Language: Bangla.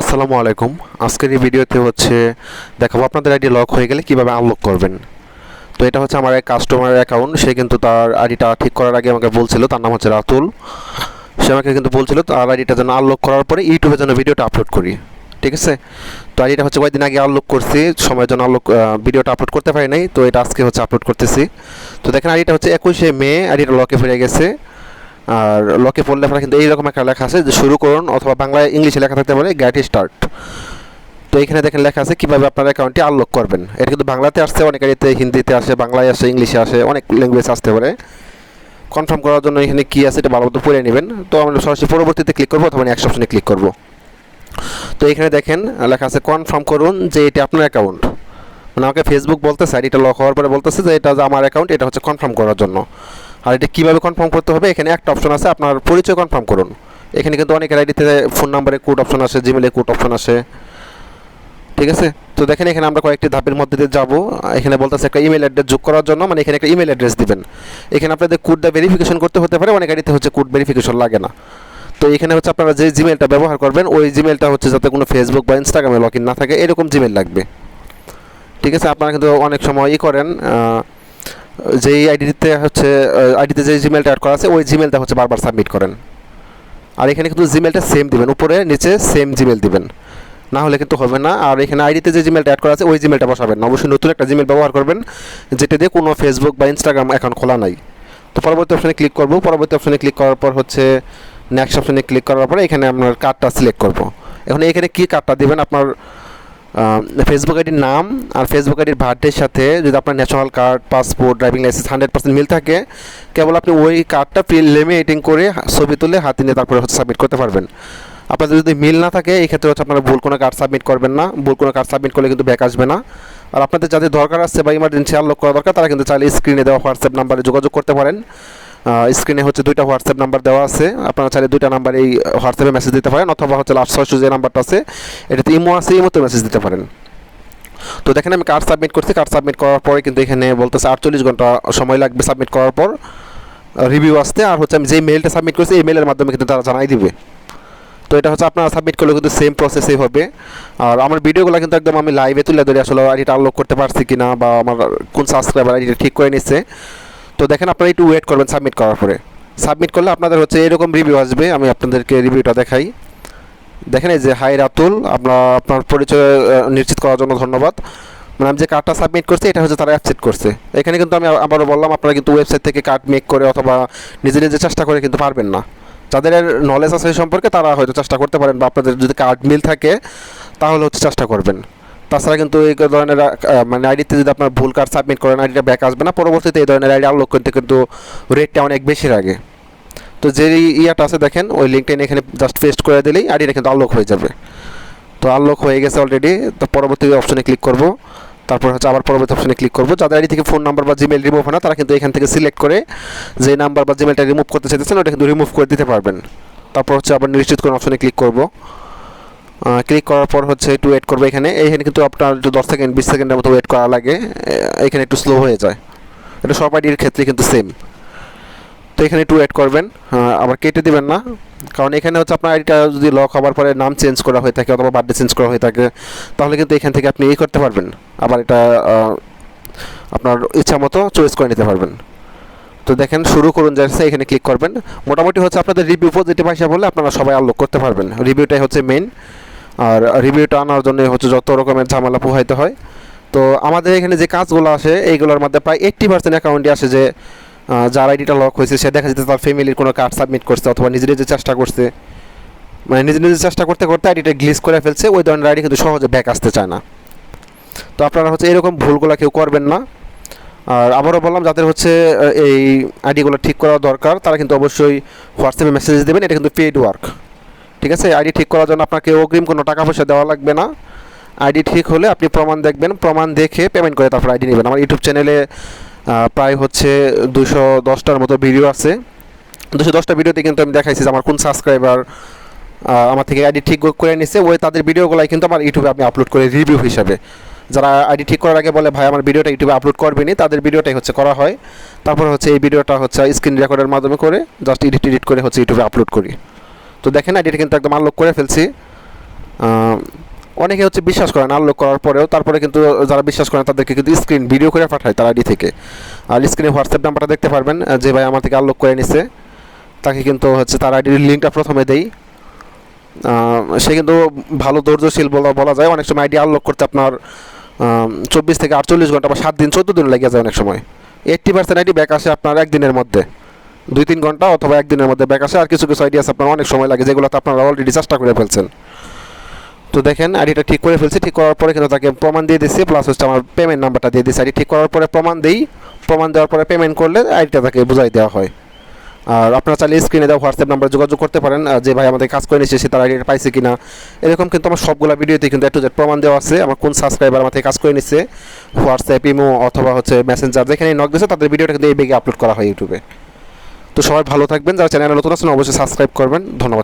আসসালামু আলাইকুম। আজকের এই ভিডিওতে হচ্ছে দেখাবো আপনাদের আইডি লক হয়ে গেলে কীভাবে আনলক করবেন। তো এটা হচ্ছে আমার এক কাস্টমারের অ্যাকাউন্ট সে কিন্তু তার আইডিটা ঠিক করার আগে আমাকে বলছিল, তার নাম হচ্ছে রাতুল। সে আমাকে কিন্তু বলছিল তার আইডিটা যেন আনলক করার পরে ইউটিউবে যেন ভিডিওটা আপলোড করি। ঠিক আছে? তো আইডিটা হচ্ছে কয়েকদিন আগে আনলক করছি, সময়ের জন্য আনলক ভিডিওটা আপলোড করতে পারি নাই, তো এটা আজকে হচ্ছে আপলোড করতেছি। তো দেখেন আইডিটা হচ্ছে একুশে মে, আইডিটা লকে ফিরে গেছে। আর লকে পড়লে আপনারা কিন্তু এইরকম একটা লেখা আছে যে শুরু করুন অথবা বাংলায় ইংলিশে লেখা থাকতে পারে গ্যাট স্টার্ট তো এখানে দেখেন লেখা আছে কীভাবে আপনার অ্যাকাউন্টটি আনলক করবেন। এটা কিন্তু বাংলাতে আসছে, অনেক আইডিতে হিন্দিতে আসে, বাংলায় আসে, ইংলিশে আসে, অনেক ল্যাঙ্গুয়েজ আসতে পারে। কনফার্ম করার জন্য এখানে কী আছে এটা ভালো মতো পড়ে নেবেন। তো আমরা সরাসরি পরবর্তীতে ক্লিক করব অথবা নেক্সট অপশনে ক্লিক করব। তো এখানে দেখেন লেখা আছে কনফার্ম করুন যে এটা আপনার অ্যাকাউন্ট মানে আমাকে ফেসবুক বলতেছে, আর এটা লক হওয়ার পরে বলতেছে যে এটা আমার অ্যাকাউন্ট এটা হচ্ছে কনফার্ম করার জন্য। আর এটা কীভাবে কনফার্ম করতে হবে? এখানে একটা অপশন আছে, আপনার পরিচয় কনফার্ম করুন। এখানে কিন্তু অনেকের আইডিতে ফোন নাম্বারে কোড অপশন আসে জিমেলে কোড অপশন আসে। ঠিক আছে? তো দেখেন, এখানে আমরা কয়েকটি ধাপের মধ্যে দিয়ে যাব। এখানে বলতেছে একটা ইমেল অ্যাড্রেস যোগ করার জন্য মানে এখানে একটা ইমেল অ্যাড্রেস দিবেন। এখানে আপনাদের কোডটা ভেরিফিকেশন করতে হতে পারে, অনেক আইডিতে হচ্ছে কোড ভেরিফিকেশন লাগে না। তো এখানে হচ্ছে আপনারা যে জিমেলটা ব্যবহার করবেন, ওই জিমেলটা হচ্ছে যাতে কোনো ফেসবুক বা ইনস্টাগ্রামে লগ ইন না থাকে, এরকম জিমেল লাগবে। ঠিক আছে? আপনারা কিন্তু অনেক সময় ই করেন যেই আইডিতে হচ্ছে আইডিতে যে জিমেলটা অ্যাড করা আছে, ওই জিমেলটা হচ্ছে বারবার সাবমিট করেন। আর এখানে কিন্তু জিমেলটা সেম দিবেন, উপরে নিচে সেম জিমেল দিবেন। না হলে কিন্তু হবে না, আর এখানে আইডিতে যে জিমেলটা অ্যাড করা আছে, ওই জিমেলটা বসাবেন। অবশ্যই নতুন একটা জিমেল ব্যবহার করবেন, যেটা দিয়ে কোনো ফেসবুক বা ইনস্টাগ্রাম অ্যাকাউন্ট খোলা নাই। তো পরবর্তী অপশনে ক্লিক করব। পরবর্তী অপশনে ক্লিক করার পর হচ্ছে নেক্সট অপশানে ক্লিক করার পরে এখানে আপনার কার্ডটা সিলেক্ট করব। এখন এখানে কী কার্ডটা দিবেন? আপনার ফেসবুক আইডির নাম আর ফেসবুক আইডির বার্থডের সাথে যদি আপনার national card passport driving licence hundred percent মিল থাকে, কেবল আপনি ওই কার্ডটা লেমিনেটিং করে ছবি তুলে হাতে নিয়ে তারপরে হচ্ছে সাবমিট করতে পারবেন। আপনাদের যদি মিল না থাকে, এই ক্ষেত্রে হচ্ছে আপনারা ভুল কোনো কার্ড সাবমিট করবেন না। ভুল কোনো কার্ড সাবমিট করলে কিন্তু ব্যাক আসবে না। আর আপনাদের যাদের দরকার আছে বা ইমার্জেন্সি আনলক করা দরকার, তারা কিন্তু চাইলে স্ক্রিনে দেওয়া হোয়াটসঅ্যাপ নাম্বারে যোগাযোগ করতে পারেন। স্ক্রিনে হচ্ছে দুইটা হোয়াটসঅ্যাপ নাম্বার দেওয়া আছে। আপনারা চাইলে দুইটা নাম্বার এই হোয়াটসঅ্যাপে মেসেজ দিতে পারেন অথবা হচ্ছে লাস্ট ছয়শো যে নাম্বারটা আছে, এটাতে ইমো আছে ইমোতে মেসেজ দিতে পারেন। তো দেখেন আমি কার্ড সাবমিট করছি। কার্ড সাবমিট করার পরে কিন্তু এখানে বলতেছে আটচল্লিশ ঘণ্টা সময় লাগবে সাবমিট করার পর রিভিউ আসতে। আর হচ্ছে আমি যে মেলটা সাবমিট করছি, এই মেলের মাধ্যমে কিন্তু তারা জানাই দিবে। তো এটা হচ্ছে আপনারা সাবমিট করলে কিন্তু সেম প্রসেসেই হবে। আর আমার ভিডিওগুলো কিন্তু একদম আমি লাইভে তুলে ধরে আসলে আইডিটা আনলক করতে পারছি কি না বা আমার কোন সাবস্ক্রাইবার আইডিটা ঠিক করে নিচ্ছে তো দেখেন আপনারা একটু ওয়েট করবেন সাবমিট করার পরে। সাবমিট করলে আপনাদের হচ্ছে এরকম রিভিউ আসবে, আমি আপনাদেরকে রিভিউটা দেখাই। দেখেন এই যে হাই রাতুল আপনার আপনার পরিচয় নিশ্চিত করার জন্য ধন্যবাদ। মানে আমি যে কার্ডটা সাবমিট করছি, এটা হচ্ছে তারা অ্যাকসেপ্ট করছে। এখানে কিন্তু আমি আবারও বললাম, আপনারা কিন্তু ওয়েবসাইট থেকে কার্ড মেক করে অথবা নিজে নিজে চেষ্টা করে কিন্তু পারবেন না। যাদের নলেজ আছে সম্পর্কে, তারা হয়তো চেষ্টা করতে পারেন বা আপনাদের যদি কার্ড মিল থাকে, তাহলে হচ্ছে চেষ্টা করবেন। তাছাড়া কিন্তু এই ধরনের মানে আইডিতে যদি আপনার ভুল কার্ড সাবমিট করেন আইডিটা ব্যাক আসবে না। পরবর্তীতে এই ধরনের আইডি আনলক করতে কিন্তু রেটটা অনেক বেশি লাগে। তো যে ইয়াটা আছে দেখেন, ওই লিঙ্কটা এখানে জাস্ট পেস্ট করে দিলেই আইডিটা কিন্তু আনলক হয়ে যাবে। তো আনলক হয়ে গেছে অলরেডি তো পরবর্তী অপশনে ক্লিক করব। তারপর হচ্ছে আবার পরবর্তী অপশনে ক্লিক করব। যাদের আইডি থেকে ফোন নাম্বার বা জিমেল রিমুভ হয় না, তারা কিন্তু এখান থেকে সিলেক্ট করে যে নাম্বার বা জিমেলটা রিমুভ করতে চাইতেছেন, ওটা কিন্তু রিমুভ করে দিতে পারবেন। তারপর হচ্ছে আবার নিশ্চিত কোন অপশনে ক্লিক করব। ক্লিক করার পর হচ্ছে একটু ওয়েট করবে এখানে। এইখানে কিন্তু আপনার একটু দশ সেকেন্ড বিশ সেকেন্ডের মতো ওয়েট করা লাগে। এখানে একটু স্লো হয়ে যায়। এটা সব আইডির ক্ষেত্রে কিন্তু সেম তো এখানে একটু ওয়েট করবেন। আবার কেটে দেবেন না। কারণ এখানে হচ্ছে আপনার আইডিটা যদি লক হওয়ার পরে নাম চেঞ্জ করা হয়ে থাকে অথবা বার্থডে চেঞ্জ করা হয়ে থাকে, তাহলে কিন্তু এখান থেকে আপনি এই করতে পারবেন। আবার এটা আপনার ইচ্ছা মতো চয়েস করে নিতে পারবেন। তো দেখেন, শুরু করুন যাচ্ছে এখানে ক্লিক করবেন। মোটামুটি হচ্ছে আপনাদের রিভিউ পজিটিভ আসা বলে আপনারা সবাই আনলক করতে পারবেন। রিভিউটাই হচ্ছে মেইন আর রিভিউটা আনার জন্য হচ্ছে যত রকমের ঝামেলা পোহাইতে হয়। তো আমাদের এখানে যে কাজগুলো আসে, এইগুলোর মধ্যে প্রায় এইট্টি পার্সেন্ট অ্যাকাউন্টে আসে যে যার আইডিটা লক হয়েছে, সে দেখা যেতে তার ফ্যামিলির কোনো কার্ড সাবমিট করছে অথবা নিজে নিজে চেষ্টা করছে। মানে নিজে নিজে চেষ্টা করতে করতে আইডিটা গ্লিস করে ফেলছে, ওই ধরনের আইডি কিন্তু সহজে ব্যাক আসতে চায় না। তো আপনারা হচ্ছে এরকম ভুলগুলো কেউ করবেন না। আর আবারও বললাম, যাদের হচ্ছে এই আইডিগুলো ঠিক করা দরকার, তারা কিন্তু অবশ্যই হোয়াটসঅ্যাপে মেসেজ দেবেন, এটা কিন্তু পেইড ওয়ার্ক ঠিক আছে? আইডি ঠিক করার জন্য আপনাকে অগ্রিম কোনো টাকা পয়সা দেওয়া লাগবে না। আইডি ঠিক হলে আপনি প্রমাণ দেখবেন। প্রমাণ দেখে পেমেন্ট করে তারপর আইডি নেবেন। আমার ইউটিউব চ্যানেলে প্রায় হচ্ছে দুশো দশটার মতো ভিডিও আছে। দুশো দশটা ভিডিওতে কিন্তু আমি দেখাইছি যে আমার কোন সাবস্ক্রাইবার আমার থেকে আইডি ঠিক করে নিছে। ওই তাদের ভিডিওগুলাই কিন্তু আমার ইউটিউবে আমি আপলোড করে রিভিউ হিসাবে। যারা আইডি ঠিক করার আগে বলে, ভাই, আমার ভিডিওটা ইউটিউবে আপলোড করবেনি, তাদের ভিডিওটাই হচ্ছে করা হয়। তারপর হচ্ছে এই ভিডিওটা হচ্ছে স্ক্রিন রেকর্ডের মাধ্যমে করে জাস্ট এডিট এডিট করে হচ্ছে ইউটিউবে আপলোড করি। তো দেখেন আইডিটা কিন্তু একদম আনলক করে ফেলছি। অনেকে হচ্ছে বিশ্বাস করেন আনলক করার পরেও, তারপরে কিন্তু যারা বিশ্বাস করেন তাদেরকে কিন্তু স্ক্রিন ভিডিও করে পাঠায় তার আইডি থেকে। আর স্ক্রিনে হোয়াটসঅ্যাপ নাম্বারটা দেখতে পারবেন যে ভাই আমার থেকে আনলক করে নিছে। তাকে কিন্তু হচ্ছে তার আইডির লিঙ্কটা প্রথমে দেই। সে কিন্তু ভালো ধৈর্যশীল বলা বলা যায়। অনেক সময় আইডি আনলক করতে আপনার চব্বিশ থেকে আটচল্লিশ ঘণ্টা বা সাত দিন, চোদ্দ দিন লেগে যায় অনেক সময়। এইট্টি পার্সেন্ট আইডি ব্যাক আসে আপনার একদিনের মধ্যে। দুই তিন ঘণ্টা অথবা একদিনের মধ্যে ব্যাক আসে। আর কিছু কিছু আইডি আছে আপনার অনেক সময় লাগে যেগুলোতে আপনারা অলরেডি চেষ্টা করে ফেলছেন। তো দেখেন আইডিটা ঠিক করে ফেলছি। ঠিক করার পরে কিন্তু তাকে প্রমাণ দিয়ে দিচ্ছি প্লাস হচ্ছে আমার পেমেন্ট নাম্বারটা দিয়ে দিচ্ছি আইডি ঠিক করার পরে প্রমাণ দিই। প্রমাণ দেওয়ার পরে পেমেন্ট করলে আইডিটা তাকে বুঝাই দেওয়া হয়। আর আপনারা চাইলে স্ক্রিনে দেওয়া হোয়াটসঅ্যাপ নাম্বারে যোগাযোগ করতে পারেন। যে ভাই আমাদের কাজ করে নিচ্ছে, সে তার আইডিটা পাইছে কিনা। এরকম কিন্তু আমার সবগুলো ভিডিওতে কিন্তু একটু প্রমাণ দেওয়া আছে। আমার কোন সাবস্ক্রাইবার থেকে কাজ করে নিচ্ছে হোয়াটসঅ্যাপ ইমো অথবা হচ্ছে মেসেঞ্জার যেখানে নক দিয়েছে, তাদের ভিডিওটা কিন্তু এই বেগে আপলোড করা হয় ইউটিউবে তো সবাই ভালো থাকবেন যারা চ্যানেলে নতুন আছেন অবশ্যই সাবস্ক্রাইব করবেন। ধন্যবাদ।